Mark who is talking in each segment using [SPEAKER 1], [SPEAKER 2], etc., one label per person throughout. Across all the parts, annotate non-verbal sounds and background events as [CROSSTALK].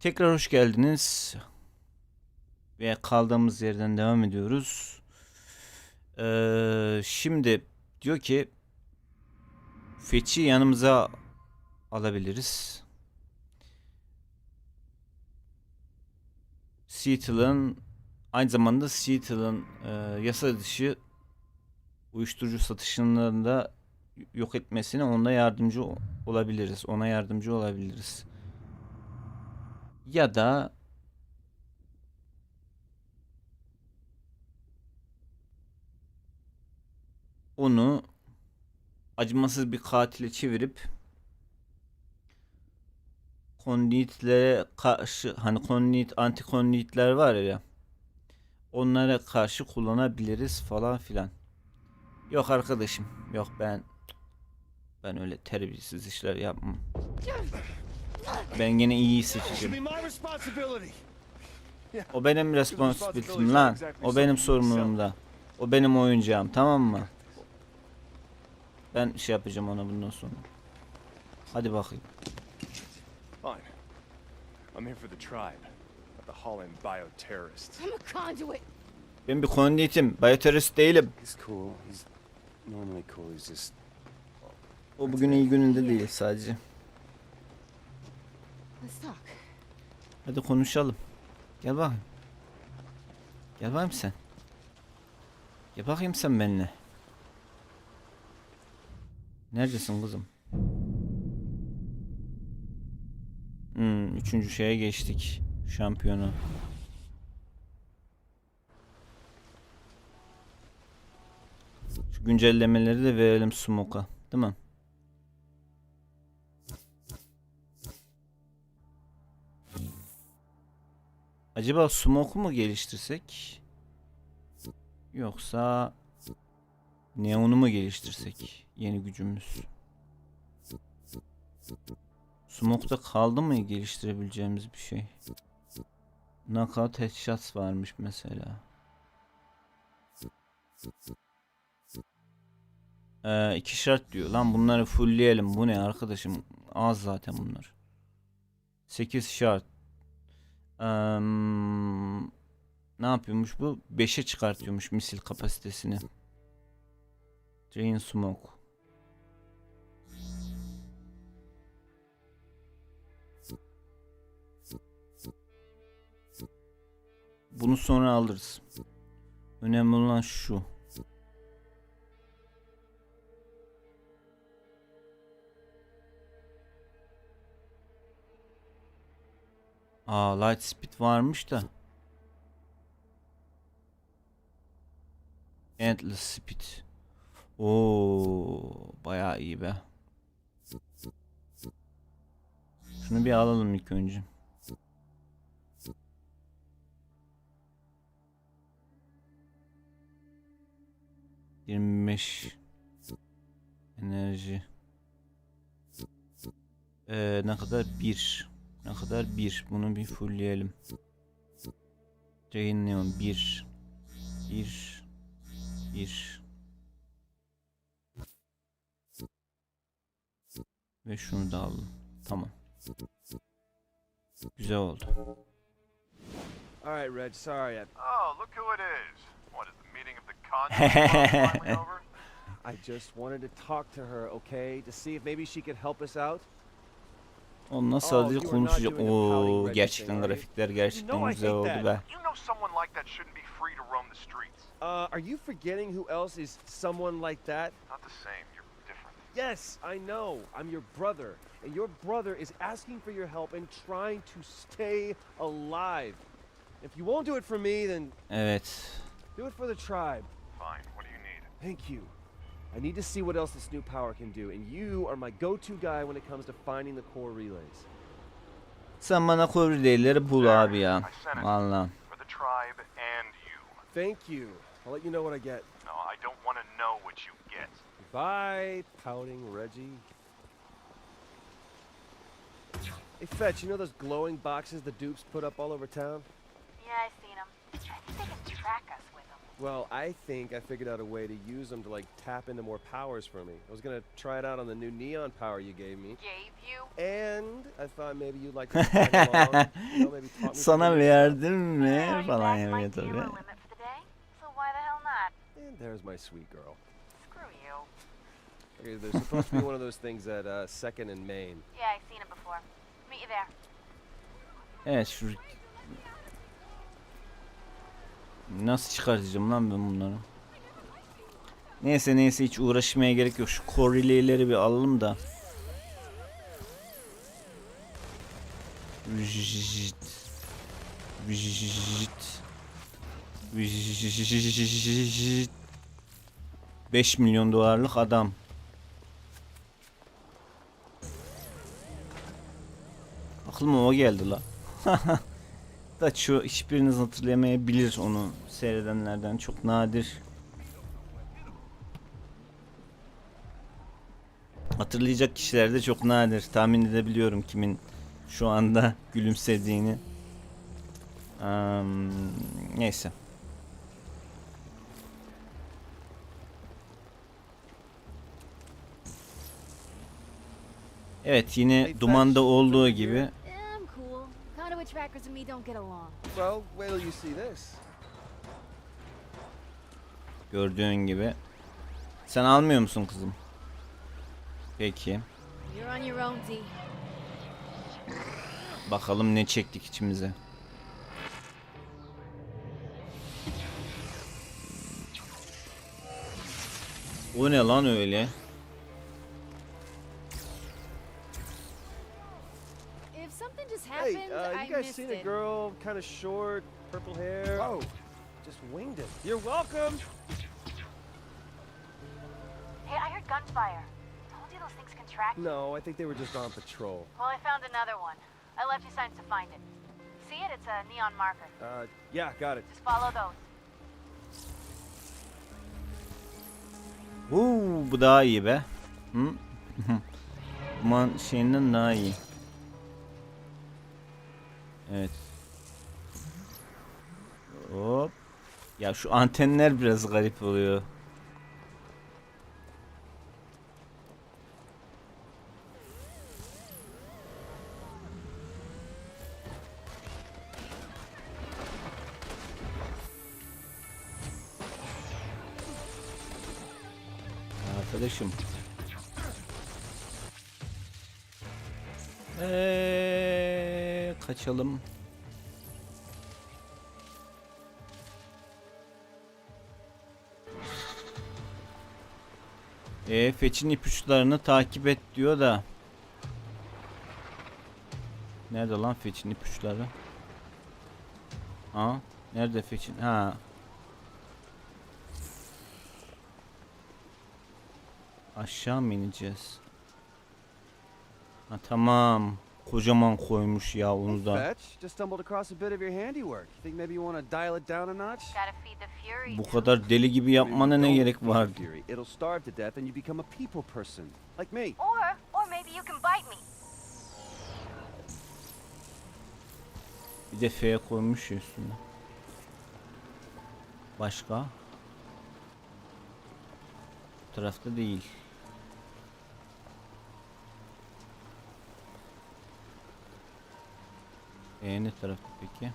[SPEAKER 1] Tekrar hoş geldiniz. Ve kaldığımız yerden devam ediyoruz. Ee, şimdi diyor ki Fetch'i yanımıza alabiliriz. Seattle'ın aynı zamanda Seattle'ın e, yasa dışı uyuşturucu satışını da yok etmesine onda yardımcı olabiliriz. Ona yardımcı olabiliriz. Ya da onu acımasız bir katile çevirip konditlere karşı hani kondit anti konditler var ya onlara karşı kullanabiliriz falan filan. Yok arkadaşım yok ben ben öyle terbiyesiz işler yapmam. Ben gene iyi seçeceğim. O benim responsibility'm lan. O benim sorumluluğumda. O benim oyuncağım tamam mı? Ben şey yapacağım ona bundan sonra. Hadi bakayım.
[SPEAKER 2] Fine. I'm here for the tribe, not the Holland bioterrorists.
[SPEAKER 3] I'm a conduit.
[SPEAKER 1] Ben bir konditim. Biyoterörist değilim.
[SPEAKER 2] He's cool. He's normally cool. He's just
[SPEAKER 1] O bugün iyi gününde değil sadece. Hadi konuşalım. Gel bakayım. Gel bakayım sen. Gel bakayım sen benimle. Neredesin kızım? Hmm, üçüncü şeye geçtik. Şampiyonu. Şu güncellemeleri de verelim Smoke'a. Değil mi? Acaba Smoke'u mu geliştirsek? Yoksa Neon'u mu geliştirsek? Yeni gücümüz. Smoke'da kaldı mı geliştirebileceğimiz bir şey? Knockout headshots varmış mesela. Ee, iki şart diyor. Lan bunları fullleyelim. Bu ne arkadaşım? Az zaten bunlar. 8 şart. Eee, ne yapıyormuş bu? 5'e çıkartıyormuş misil kapasitesini. Drain Smoke. Bunu sonra alırız. Önemli olan şu. Aa light speed varmış da. Endless speed. Oo bayağı iyi be. Şunu bir alalım ilk önce. Yirmi beş enerji. Ee, ne kadar? Bir. Ne kadar? Bir. Bunu bir fullleyelim. Drain Neon 1 1 1 Ve şunu da alalım. Tamam. Güzel oldu.
[SPEAKER 4] All right, Reg. Sorry, I, [LAUGHS]
[SPEAKER 5] Oh, look who it is. What is the meeting of the [LAUGHS] over?
[SPEAKER 4] I just wanted to talk to her, okay, to see if maybe she could help us out.
[SPEAKER 1] Onunla
[SPEAKER 4] Oh,
[SPEAKER 1] sadece
[SPEAKER 4] you were not
[SPEAKER 1] konuşacağım.
[SPEAKER 4] doing a pouting
[SPEAKER 1] Oo gerçekten
[SPEAKER 4] are you?
[SPEAKER 1] grafikler
[SPEAKER 4] You
[SPEAKER 1] gerçekten
[SPEAKER 4] know I
[SPEAKER 1] güzel oldu
[SPEAKER 4] that.
[SPEAKER 1] be.
[SPEAKER 5] You know someone like that shouldn't be free to roam the streets.
[SPEAKER 4] Uh, are you forgetting who else is someone like that?
[SPEAKER 5] Not the same. You're different.
[SPEAKER 4] Yes, I know. I'm your brother, and your brother is asking for your help and trying to stay alive. If you won't do it for me, then
[SPEAKER 1] Evet.
[SPEAKER 4] do it for the tribe.
[SPEAKER 5] Fine. What do you need?
[SPEAKER 4] Thank you. I need to see what else this new power can do, and you are my go-to guy when it comes to finding the core relays.
[SPEAKER 1] Sen bana korridorları bul abi ya.
[SPEAKER 5] I sent it. For the tribe and you.
[SPEAKER 4] Thank you. I'll let you know what I get.
[SPEAKER 5] No, I don't want to know what you get.
[SPEAKER 4] Bye, pouting Reggie. Hey, Fetch, you know those glowing boxes the dupes put up all over town?
[SPEAKER 6] Yeah, I've seen them. I think they can track us with them.
[SPEAKER 4] Well, I think I figured out a way to use them to like tap into more powers for me. I was gonna try it out on the new neon power you gave me,
[SPEAKER 3] Gave you?
[SPEAKER 4] and I thought maybe you'd like [LAUGHS] to tag along. You know, maybe taught me
[SPEAKER 1] Sana
[SPEAKER 4] something.
[SPEAKER 1] verdim mi
[SPEAKER 3] you
[SPEAKER 1] falan
[SPEAKER 3] passed my
[SPEAKER 1] yapıyor tabii.
[SPEAKER 3] limit for the day, so why the hell not?
[SPEAKER 4] And there's my sweet girl.
[SPEAKER 3] Screw you.
[SPEAKER 4] Okay, there's supposed to be one of those things at uh, Second and Main.
[SPEAKER 3] Yeah, I've seen it before. Meet you there.
[SPEAKER 1] Evet şu Nasıl çıkartacağım lan ben bunları? Neyse neyse hiç uğraşmaya gerek yok. Şu korelileri bir alalım da. Vijit. 5 milyon dolarlık adam. Aklıma o geldi la. [LAUGHS] da şu hiçbiriniz hatırlayamayabilir onu seyredenlerden çok nadir. Hatırlayacak kişiler de çok nadir. Tahmin edebiliyorum kimin şu anda [LAUGHS] gülümsediğini. Am, neyse. Evet yine dumanda olduğu gibi.
[SPEAKER 6] Trackers and me don't get along.
[SPEAKER 4] Well, wait till you see this.
[SPEAKER 1] gördüğün gibi. Sen almıyor musun kızım? Peki.
[SPEAKER 6] You're on your own, D.
[SPEAKER 1] Bakalım ne çektik içimize. O ne lan öyle?
[SPEAKER 6] Something just
[SPEAKER 4] Hey, uh,
[SPEAKER 6] I
[SPEAKER 4] you guys
[SPEAKER 6] missed
[SPEAKER 4] seen a girl, kind of short, purple hair?
[SPEAKER 2] Oh,
[SPEAKER 4] Just winged it. You're welcome.
[SPEAKER 3] Hey, I heard gunfire. Told you those things can track you.
[SPEAKER 4] No, I think they were just on patrol.
[SPEAKER 3] Well, I found another one. I left you signs to find it. See it? It's a neon marker.
[SPEAKER 4] Uh, yeah, got it.
[SPEAKER 3] Just follow those.
[SPEAKER 1] Uuu bu daha iyi be. Hı? Duman şeyinden daha iyi. Evet. Hop. Ya şu antenler biraz garip oluyor. Eee kaçalım. E feçin ipuçlarını takip et diyor da. Nerede lan feçin ipuçları? Ha? Nerede feçin? Ha. Aşağı mı ineceğiz? Ha tamam. Kocaman koymuş ya onu da. Bu kadar deli gibi yapmana ne gerek vardı? Bir de F koymuş ya üstüne. Başka? Bu tarafta değil. E ne tarafta peki?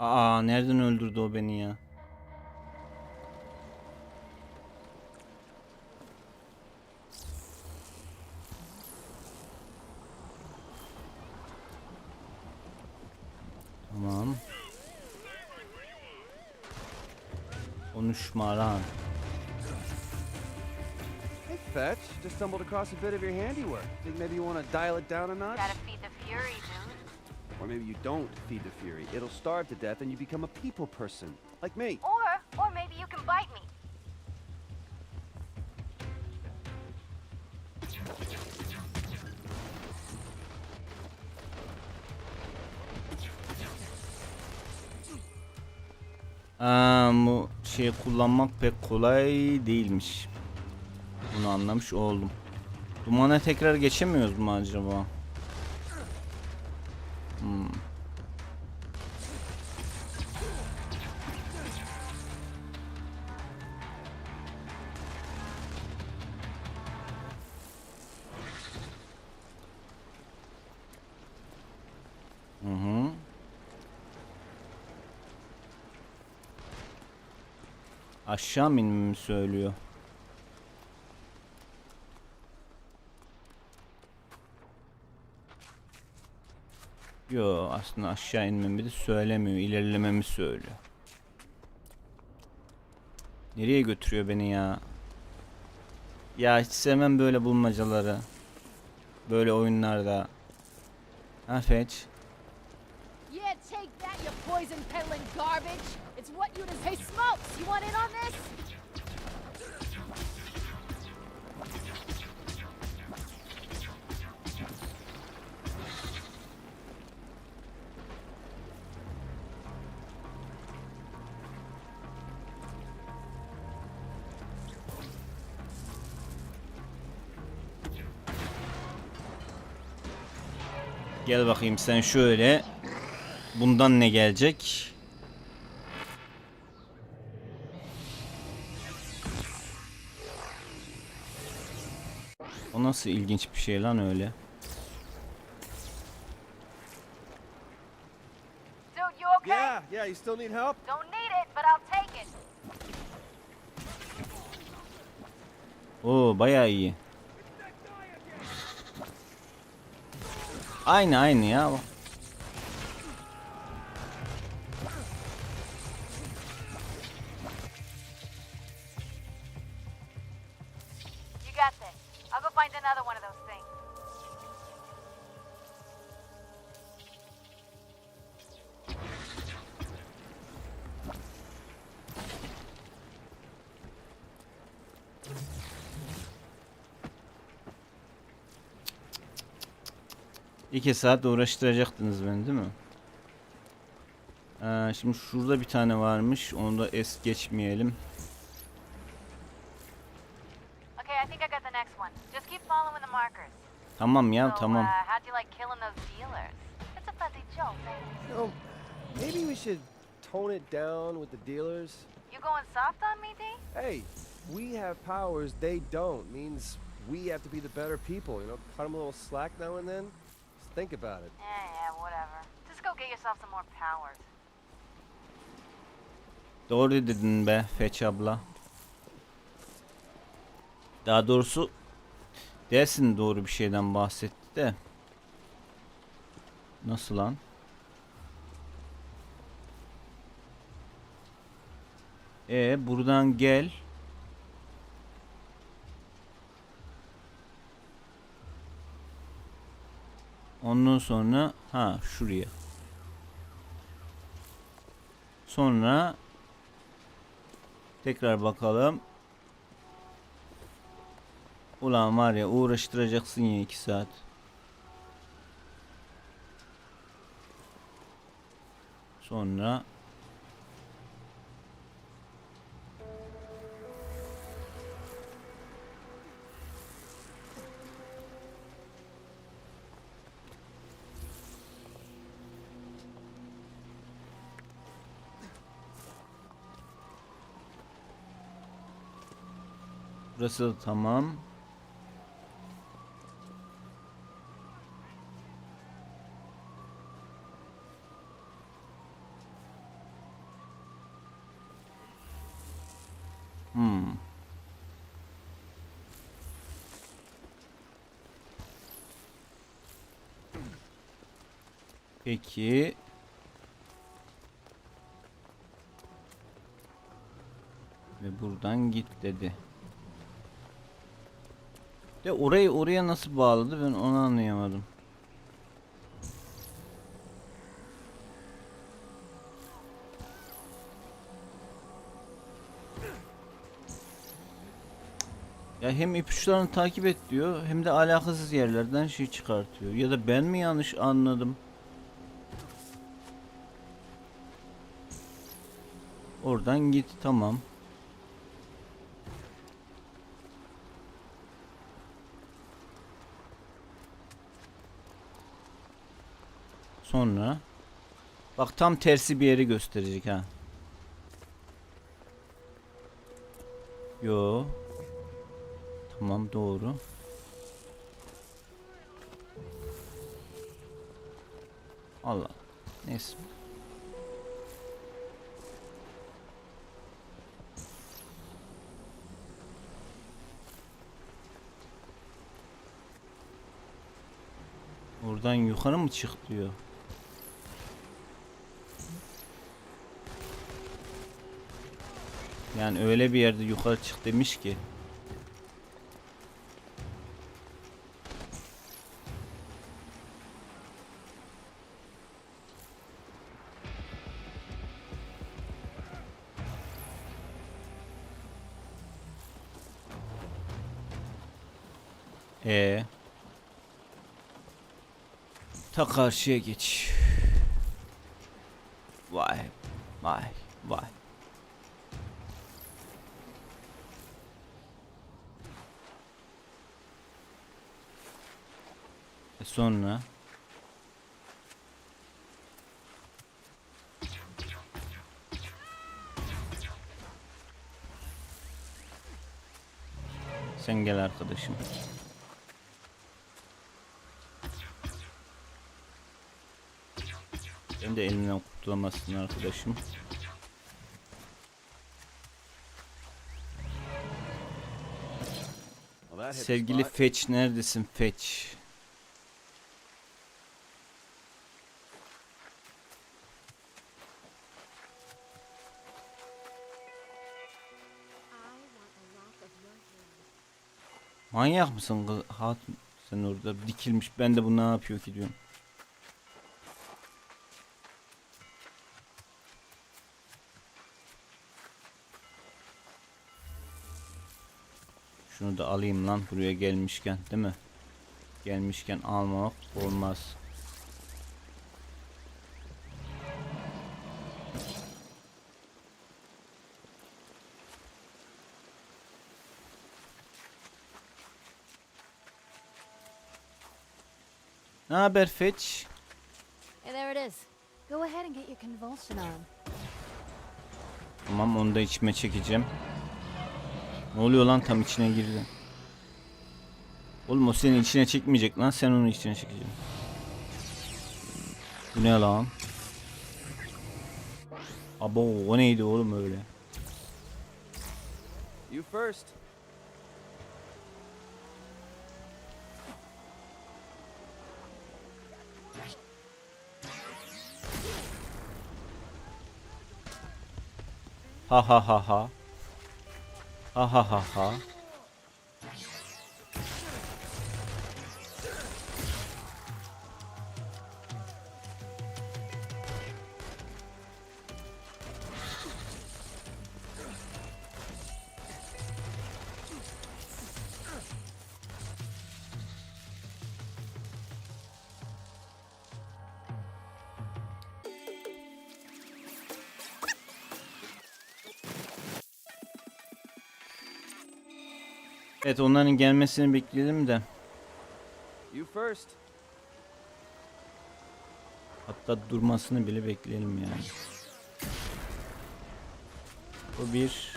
[SPEAKER 1] Aa nereden öldürdü o beni ya? Tamam. Konuşma lan.
[SPEAKER 4] Hey, Fetch. Just stumbled across a bit of your handiwork. Think maybe you want to dial it down a notch?
[SPEAKER 3] Gotta feed
[SPEAKER 4] maybe you don't feed the fury. It'll starve to death and you become a people person. Like me.
[SPEAKER 3] Or, or maybe you can bite me.
[SPEAKER 1] Aa, bu şey kullanmak pek kolay değilmiş. Bunu anlamış oldum. Dumana tekrar geçemiyoruz mu acaba? Aşağı mı inmemi söylüyor? Yo aslında aşağı inmemi de söylemiyor. ilerlememi söylüyor. Nereye götürüyor beni ya? Ya hiç sevmem böyle bulmacaları. Böyle oyunlarda. Ha Fetch.
[SPEAKER 6] Yeah, take that, you poison peddling garbage. What you Hey, Smokes, you want in on this?
[SPEAKER 1] Gel bakayım sen şöyle. Bundan ne gelecek? Nasıl ilginç bir şey lan öyle?
[SPEAKER 3] Dude, you okay?
[SPEAKER 4] Yeah, yeah, you still need help?
[SPEAKER 3] Don't need it, but I'll take it.
[SPEAKER 1] Oo bayağı iyi. Aynı aynı ya.
[SPEAKER 3] You got this. I'll go find another one of those things.
[SPEAKER 1] İki saat uğraştıracaktınız beni değil mi? Ee, şimdi şurada bir tane varmış. Onu da es geçmeyelim.
[SPEAKER 3] Joke, baby.
[SPEAKER 4] You know, maybe we should tone it down with the dealers.
[SPEAKER 3] You going soft on me, D?
[SPEAKER 4] Hey, we have powers they don't. Means we have to be the better people, you know? Cut them a little slack now and then. Just think about it.
[SPEAKER 3] Yeah, yeah, whatever. Just go get yourself some more powers.
[SPEAKER 1] Doğru dedin be Feç abla. Daha doğrusu dersin doğru bir şeyden bahsetti de. Nasıl lan? E buradan gel. Ondan sonra ha şuraya. Sonra tekrar bakalım. Ulan var ya uğraştıracaksın ya 2 saat. Sonra Burası da tamam. Hmm. Peki. Ve buradan git dedi. De orayı oraya nasıl bağladı ben onu anlayamadım. Ya hem ipuçlarını takip et diyor hem de alakasız yerlerden şey çıkartıyor. Ya da ben mi yanlış anladım? Oradan git tamam. Sonra bak tam tersi bir yeri gösterecek ha. Yo. Tamam doğru. Allah. Neyse. Oradan yukarı mı çık diyor. Yani öyle bir yerde yukarı çık demiş ki. Karşıya geç. Vay vay vay. E sonra Sen gel arkadaşım. Ben de elimden kurtulamazsın arkadaşım. Sevgili. Fetch neredesin Fetch? Manyak mısın kız? Hatun sen orada dikilmiş. Ben de bu ne yapıyor ki diyorum. Şunu da alayım lan buraya gelmişken değil mi? Gelmişken almamak olmaz. Ne haber Fetch?
[SPEAKER 6] Hey, there it is. Go ahead and get your convulsion on.
[SPEAKER 1] Tamam onu da içime çekeceğim. Ne oluyor lan tam içine girdi. Oğlum o senin içine çekmeyecek lan sen onu içine çekeceksin. Bu ne lan? Abo o neydi oğlum öyle?
[SPEAKER 4] You first.
[SPEAKER 1] Ha ha ha ha. Ha ha ha ha. Evet onların gelmesini bekledim de.
[SPEAKER 4] You first.
[SPEAKER 1] Hatta durmasını bile bekleyelim yani. Bu bir.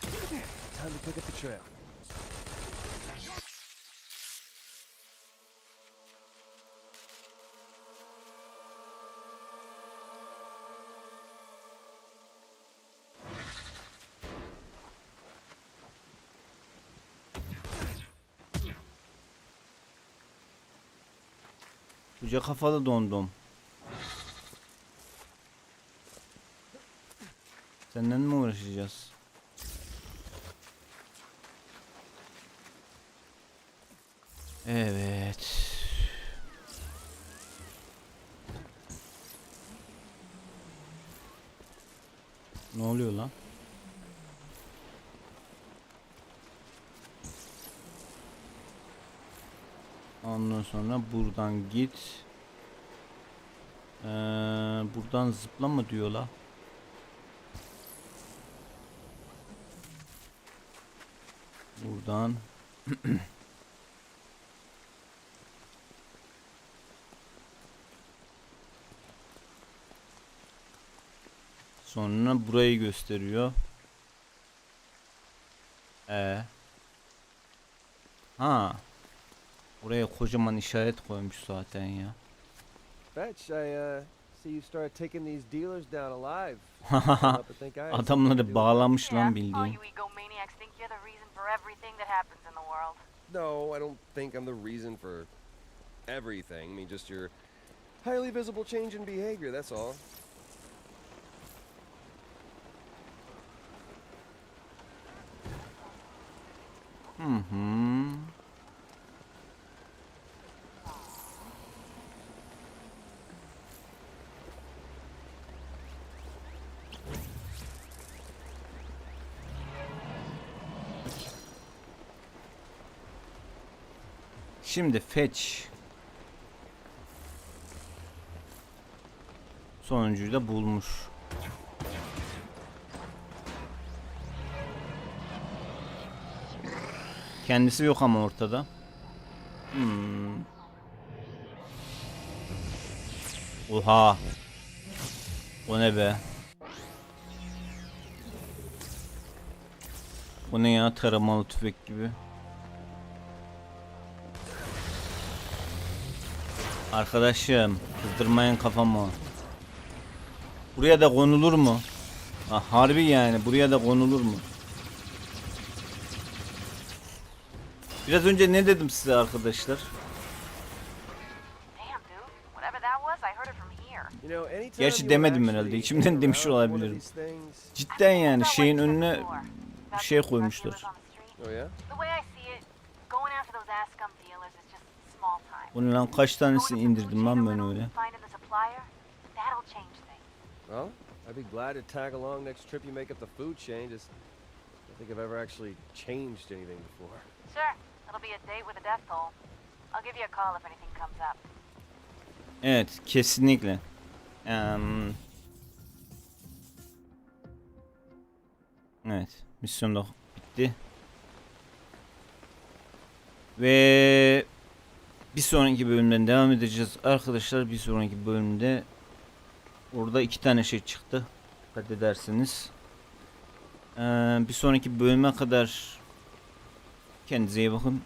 [SPEAKER 4] Time to pick up the trail.
[SPEAKER 1] Koca kafalı dondum. Senden mi uğraşacağız? Evet. Ne oluyor lan? Ondan sonra buradan git. Ee, buradan zıpla mı diyor la? Buradan [CLEARS THROAT] Sonra burayı gösteriyor. E. Ha. Buraya kocaman işaret koymuş zaten ya.
[SPEAKER 4] Fetch, I uh, see you started taking these dealers down alive. [LAUGHS]
[SPEAKER 1] Adamları bağlamış lan bildiğin.
[SPEAKER 4] No, I don't think I'm the reason for everything. I mean, just your highly visible change in behavior, that's all.
[SPEAKER 1] Hı Şimdi fetch. Sonuncuyu da bulmuş. Kendisi yok ama ortada. Hmm. Oha. O ne be? Bu ne ya taramalı tüfek gibi. Arkadaşım kızdırmayın kafamı. Buraya da konulur mu? Ha, harbi yani buraya da konulur mu? Biraz önce ne dedim size arkadaşlar? Gerçi demedim herhalde, içimden demiş olabilirim. Cidden yani şeyin önüne bir şey koymuşlar.
[SPEAKER 3] dealers on the street.
[SPEAKER 4] Oh yeah?
[SPEAKER 3] The way I see it, going after those ass scum dealers is just small time.
[SPEAKER 1] Bu ne lan kaç tanesini indirdim lan ben öyle.
[SPEAKER 4] Well, I'd be glad to tag along next trip you make up the food chain. Just don't think I've ever actually changed anything before.
[SPEAKER 3] Sure, it'll be a date with a death toll. I'll give you a call if anything comes up.
[SPEAKER 1] Evet kesinlikle. Em, evet misyon da bitti. Ve bir sonraki bölümden devam edeceğiz arkadaşlar. Bir sonraki bölümde orada iki tane şey çıktı. Dikkat ederseniz. Ee, bir sonraki bölüme kadar kendinize iyi bakın.